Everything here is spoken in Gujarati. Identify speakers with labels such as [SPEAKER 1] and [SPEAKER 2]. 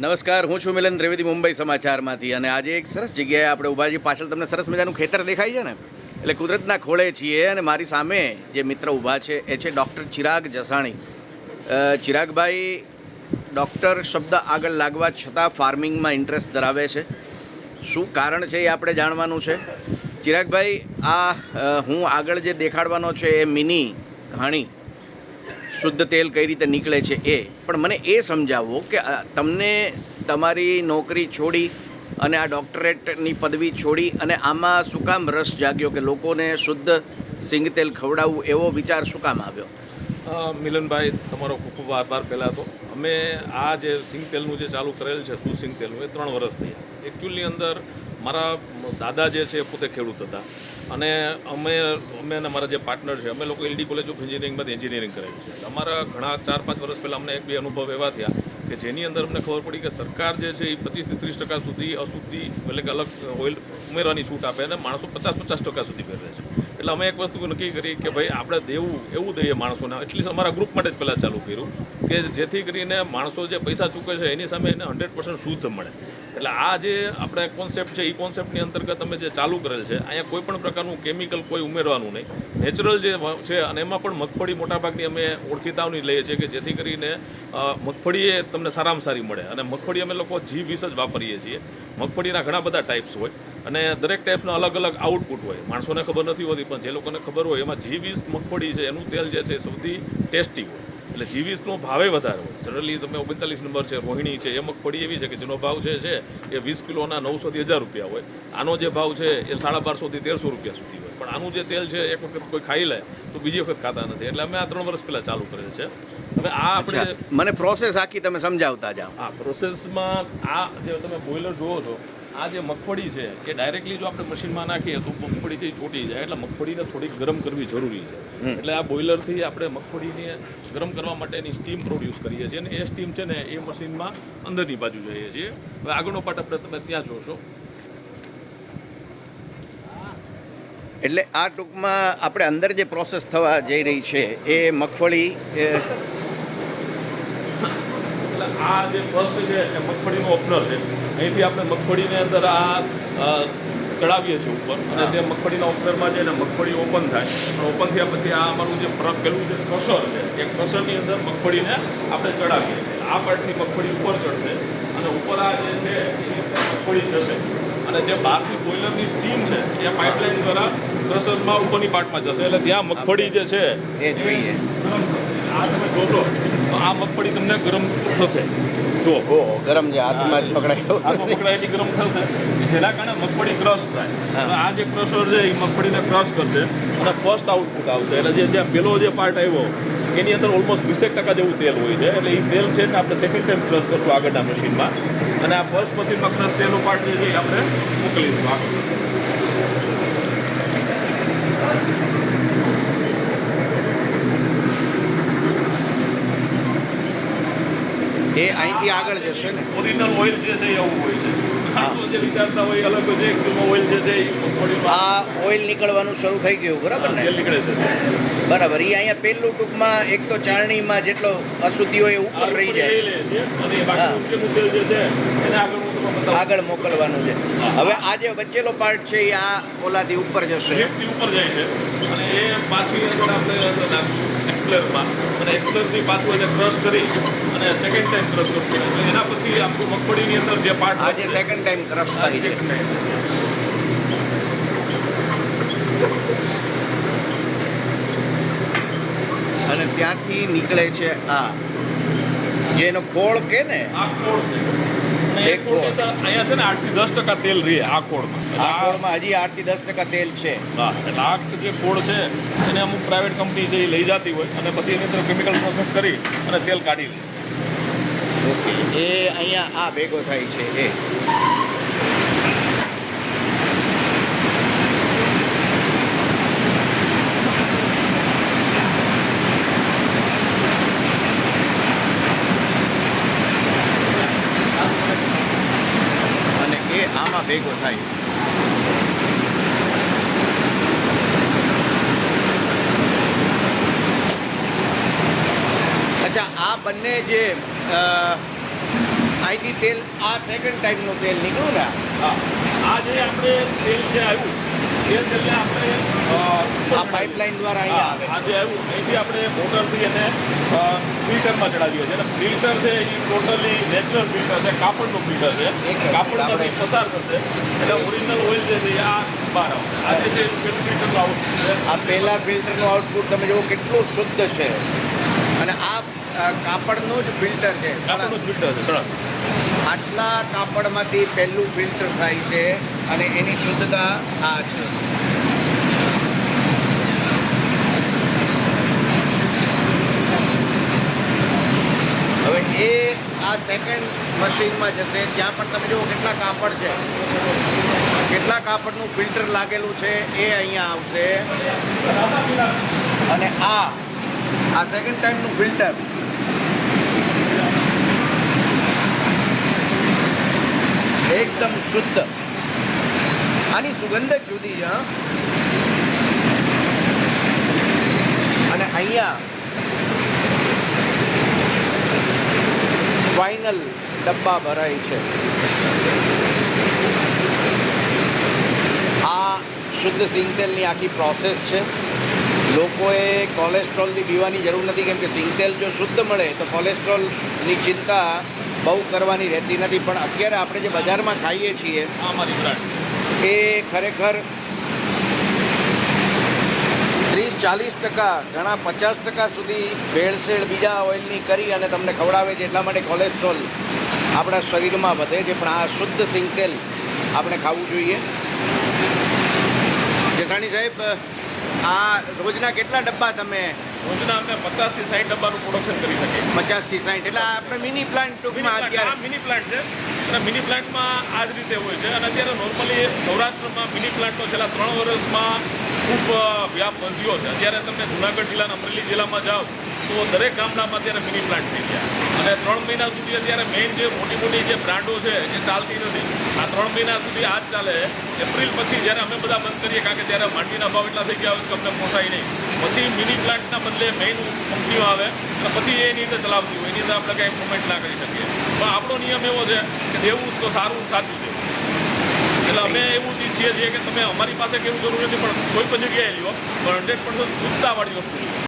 [SPEAKER 1] નમસ્કાર, હું છું મિલન ત્રિવેદી, મુંબઈ સમાચારમાંથી. અને આજે એક સરસ જગ્યાએ આપણે ઊભા છીએ. પાછળ તમને સરસ મજાનું ખેતર દેખાય છે ને? એટલે કુદરતના ખોળે છીએ અને મારી સામે જે મિત્ર ઊભા છે, એ છે ડૉક્ટર ચિરાગ જસાણી. ચિરાગભાઈ, ડૉક્ટર શબ્દ આગળ લાગવા છતાં ફાર્મિંગમાં ઇન્ટરેસ્ટ ધરાવે છે. શું કારણ છે એ આપણે જાણવાનું છે? ચિરાગભાઈ, આ હું આગળ જે દેખાડવાનો છે એ મિની કહાણી શુદ્ધ તેલ કઈ રીતે નીકળે છે એ. પણ મને એ સમજાવો કે તમને તમારી નોકરી છોડી અને આ ડૉક્ટરેટની પદવી છોડી અને આમાં શું કામ રસ જાગ્યો કે લોકોને શુદ્ધ સિંગ તેલ ખવડાવવું એવો વિચાર શું કામ આવ્યો?
[SPEAKER 2] મિલનભાઈ, તમારો ખૂબ ખૂબ આભાર પહેલાં તો. અમે આ જે સિંગ તેલનું જે ચાલુ કરેલ છે, શું સિંગ તેલનું, એ ત્રણ વર્ષથી એકચ્યુઅલની અંદર મારા દાદા જે છે એ પોતે ખેડૂત હતા. અને અમે અમે અને મારા જે પાર્ટનર છે, અમે લોકો એલડી કોલેજ ઓફ એન્જિનિયરિંગમાંથી એન્જિનિયરિંગ કરેલું છે. અમારા ઘણા ચાર પાંચ વર્ષ પહેલાં અમને એક બે અનુભવ એવા થયા કે જેની અંદર અમને ખબર પડી કે સરકાર જે છે એ પચીસથી ત્રીસ ટકા સુધી અશુદ્ધિ એટલે કે અલગ ઓઇલ ઉમેરવાની છૂટ આપે અને માણસો પચાસ પચાસ ટકા સુધી પહેરે છે. એટલે અમે એક વસ્તુ નક્કી કરી કે ભાઈ આપણે દેવું, એવું દઈએ માણસોને. એટલીસ્ટ અમારા ગ્રુપ માટે જ પહેલાં ચાલુ કર્યું. કે જેથી કરીને માણસો જે પૈસા ચૂકે છે, એની સામે એને હંડ્રેડ પર્સન્ટ શુદ્ધ મળે. એટલે આ જે આપણે કોન્સેપ્ટ છે એ કોન્સેપ્ટની અંતર્ગત અમે જે ચાલુ કરેલ છે, અહીંયા કોઈ પણ પ્રકારનું કેમિકલ કોઈ ઉમેરવાનું નહીં. નેચરલ જે છે, અને એમાં પણ મગફળી મોટાભાગની અમે ઓળખીતાઓની લઈએ છીએ કે જેથી કરીને મગફળી એ તમને સારામાં સારી મળે. અને મગફળી અમે લોકો જી વીસ જ વાપરીએ છીએ. મગફળીના ઘણા બધા ટાઈપ્સ હોય. અને દરેક ટાઈપનો અલગ અલગ આઉટપુટ હોય. માણસોને ખબર નથી હોતી, પણ જે લોકોને ખબર હોય, એમાં જી વીસ મગફળી છે, એનું તેલ જે છે સૌથી ટેસ્ટી હોય. એટલે જીવીસનો ભાવે વધારે હોય. જનરલી તમે ઓગણચાલીસ નંબર છે રોહિણી છે એ મગફળી એવી છે કે જેનો ભાવ છે છે એ વીસ કિલોના નવસોથી હજાર રૂપિયા હોય. આનો જે ભાવ છે એ સાડા બારસોથી તેરસો રૂપિયા સુધી હોય. પણ આનું જે તેલ છે એક વખત કોઈ ખાઈ લે તો બીજી વખત ખાતા નથી. એટલે અમે આ ત્રણ વર્ષ પહેલાં ચાલુ કરેલ છે. હવે આ આપણે
[SPEAKER 1] મને પ્રોસેસ આખી તમે સમજાવતા જાઓ.
[SPEAKER 2] આ પ્રોસેસમાં આ જે તમે બોઇલર જુઓ છો આ જે મગફળી છે એ ડાયરેક્ટલી જો આપણે મશીનમાં નાખીએ તો મગફળી છે એ ચોટી જાય. એટલે મગફળીને થોડીક ગરમ કરવી જરૂરી છે. એટલે આ બોઇલરથી આપણે મગફળીને ગરમ કરવા માટેની સ્ટીમ પ્રોડ્યુસ કરીએ છીએ અને એ સ્ટીમ છે ને એ મશીનમાં અંદરની બાજુ જઈએ છીએ. હવે આગળનો પાર્ટ આપણે તમે ત્યાં જોશો.
[SPEAKER 1] એટલે આ ટૂંકમાં આપણે અંદર જે પ્રોસેસ થવા જઈ રહી છે એ મગફળી એ,
[SPEAKER 2] એટલે આ જે ફર્સ્ટ છે એ મગફળીનું ઓપનર છે. અહીંથી આપણે મગફળીની અંદર આ ચડાવીએ છીએ ઉપર. અને તે મગફળીના ઓપનરમાં છે ને મગફળી ઓપન થાય અને ઓપન થયા પછી આ અમારું જે ફરક પેલું જે ક્રશર છે એ ક્રશરની અંદર મગફળીને આપણે ચડાવીએ છીએ. આ પાર્ટની મગફળી ઉપર ચડશે. અને ઉપર આ જે છે એ મગફળી જશે. અને જે બહારથી બોઇલરની સ્ટીમ છે એ પાઇપલાઇન દ્વારા ક્રશરમાં ઉપરની પાર્ટમાં જશે. એટલે ત્યાં મગફળી જે છે
[SPEAKER 1] એ જોઈએ.
[SPEAKER 2] આ તમે જોશો તો આ મગફળી તમને ગરમ થશે. જો
[SPEAKER 1] ગરમ જે હાથમાં જ પકડાય
[SPEAKER 2] આમાં પકડાયેલી ગરમ થશે. જેના કારણે મગફળી ક્રશ થાય. આ જે ક્રશર છે એ મગફળીને ક્રશ કરશે અને ફર્સ્ટ આઉટપુટ આવશે. એટલે જે જ્યાં પેલો જે પાર્ટ આવ્યો એની અંદર ઓલમોસ્ટ વીસેક ટકા જેવું તેલ હોય છે. એટલે એ તેલ છે ને આપણે સેકન્ડ ટાઈમ ક્રશ કરશું આગળના મશીનમાં. અને આ ફર્સ્ટ પછી ક્રશ તેલનો પાર્ટ જે આપણે મોકલીશું. આગળ
[SPEAKER 1] એ અહીંથી આગળ જશે ને?
[SPEAKER 2] ઓરિજિનલ ઓઇલ જે છે એવું હોય છે.
[SPEAKER 1] આ ઓઇલ નીકળવાનું શરૂ થઈ ગયું બરાબર ને? બરાબર એ અહીંયા પહેલું ટૂંકમાં એક તો ચાળણીમાં જેટલો અશુદ્ધિ હોય એ ઉપર રહી જાય.
[SPEAKER 2] આગળ
[SPEAKER 1] મોકલવાનું છે. હવે આ જે વચ્ચેલો પાર્ટ છે એ આ ઓલાથી ઉપર જશે.
[SPEAKER 2] ઉપર જાય છે અને એ પાછી આપણે એક્સપ્લેરમાં અને એક્સપ્લેરથી પાછું એને ક્રશ કરી અને સેકન્ડ ટાઈમ ક્રશ એટલે એના પછી આપણું મગફળીની અંદર જે પાર્ટ
[SPEAKER 1] આજે સેકન્ડ ટાઈમ ક્રશ થાય છે. અને ત્યાંથી નીકળે છે આ. જેનો ખોળ કે ને?
[SPEAKER 2] આ ખોળ અને
[SPEAKER 1] એ
[SPEAKER 2] એ ખોળ
[SPEAKER 1] ખોળ.
[SPEAKER 2] અહીંયા છે ને આઠથી દસ ટકા તેલ રહે આ એટલે
[SPEAKER 1] આ હજી આઠથી દસ ટકા તેલ છે.
[SPEAKER 2] હા એટલે આ જે ખોળ છે એને અમુક પ્રાઇવેટ કંપની છે એ લઈ જતી હોય અને પછી એની અંદર કેમિકલ પ્રોસેસ કરી અને તેલ કાઢી લે.
[SPEAKER 1] ઓકે એ અહીંયા આ ભેગો થાય છે એ અને એ આમાં ભેગો થાય અચ્છા, આ બંને જે અહીંથી તેલ, આ સેકન્ડ ટાઈમનું તેલ નીકળ્યું ને?
[SPEAKER 2] હા આ જે આપણે તેલ જે આવ્યું, તેલ છેલ્લે આપણે
[SPEAKER 1] આ પાઇપલાઇન દ્વારા અહીંયા આવે.
[SPEAKER 2] આજે આવ્યું અહીંથી આપણે મોટરથી એને ફિલ્ટરમાં ચડાવીએ છીએ અને ફિલ્ટર છે એ ટોટલી નેચરલ ફિલ્ટર છે કાપડનું ફિલ્ટર છે. કાપડમાંથી પસાર થશે. એટલે ઓરિજિનલ ઓઇલ જે છે આ બહાર આવશે આજે જે ફિલ્ટરનું આઉટપુટ છે.
[SPEAKER 1] આ પહેલા ફિલ્ટરનું આઉટપુટ તમે જુઓ કેટલું શુદ્ધ છે. અને આ કાપડનું જ ફિલ્ટર છે.
[SPEAKER 2] કાપડનું ફિલ્ટર છે
[SPEAKER 1] આટલા કાપડમાંથી પહેલું ફિલ્ટર થાય છે અને એની શુદ્ધતા આ છે હવે એ આ સેકન્ડ મશીનમાં જશે, ત્યાં પણ તમે જુઓ કેટલા કાપડ છે. કેટલા કાપડનું ફિલ્ટર લાગેલું છે એ અહીંયા આવશે. અને આ આ સેકન્ડ ટાઈમનું ફિલ્ટર એકદમ શુદ્ધ. આની સુગંધ જ જુદી છે? અને અહીંયા ફાઇનલ ડબ્બા ભરાય છે. આ શુદ્ધ સિંગતેલની આખી પ્રોસેસ છે. લોકોએ કોલેસ્ટ્રોલની પીવાની જરૂર નથી કેમ કે સિંગતેલ જો શુદ્ધ મળે તો કોલેસ્ટ્રોલની ચિંતા બહુ કરવાની રહેતી નથી. પણ અત્યારે આપણે જે બજારમાં ખાઈએ છીએ એ ખરેખર ત્રીસ ચાલીસ ટકા ઘણા પચાસ ટકા સુધી ભેળસેળ બીજા ઓઇલની કરી અને તમને ખવડાવે છે એટલા માટે કોલેસ્ટ્રોલ આપણા શરીરમાં વધે છે. પણ આ શુદ્ધ સિંગતેલ આપણે ખાવું જોઈએ. જેસાણી સાહેબ આ રોજના કેટલા ડબ્બા તમે
[SPEAKER 2] રોજના અમે પચાસથી સાઠ ડબ્બાનું પ્રોડક્શન કરી શકીએ.
[SPEAKER 1] પચાસથી સાઠ એટલે આપણે મિની પ્લાન્ટ ટૂંકમાં અત્યારે
[SPEAKER 2] મિની પ્લાન્ટ છે. અને મિની પ્લાન્ટમાં આ જ રીતે હોય છે. અને અત્યારે નોર્મલી સૌરાષ્ટ્રમાં મિની પ્લાન્ટનો છેલ્લા ત્રણ વર્ષમાં ખૂબ વ્યાપ વધ્યો છે. અત્યારે તમે જુનાગઢ જિલ્લાના અમરેલી જિલ્લામાં જાઓ, તો દરેક ગામડામાં અત્યારે મિની પ્લાન્ટ થઈ ગયા અને ત્રણ મહિના સુધી અત્યારે મેઇન જે મોટી મોટી જે બ્રાન્ડો છે, એ ચાલતી નથી. આ ત્રણ મહિના સુધી આ ચાલે એપ્રિલ પછી જ્યારે અમે બધા બંધ કરીએ, કારણ કે ત્યારે માંડીના ભાવ એટલા થઈ ગયા હોય કે અમને પોસાય નહીં. પછી મિની પ્લાન્ટના બદલે મેઇન કંપનીઓ આવે અને પછી એની રીતે ચલાવતી હોય. એની અંદર આપણે કાંઈ ઇમ્પ્રુવમેન્ટ ના કરી શકીએ. પણ આપણો નિયમ એવો છે કે દેવું તો સારું સાચું છે. અમે એવું ઈચ્છીએ છીએ કે તમે અમારી પાસે કેવું જરૂર નથી, પણ કોઈ પણ જગ્યાએ લ્યો. પણ હંડ્રેડ પર્સન્ટ શુદ્ધતાવાળી વસ્તુ લ્યો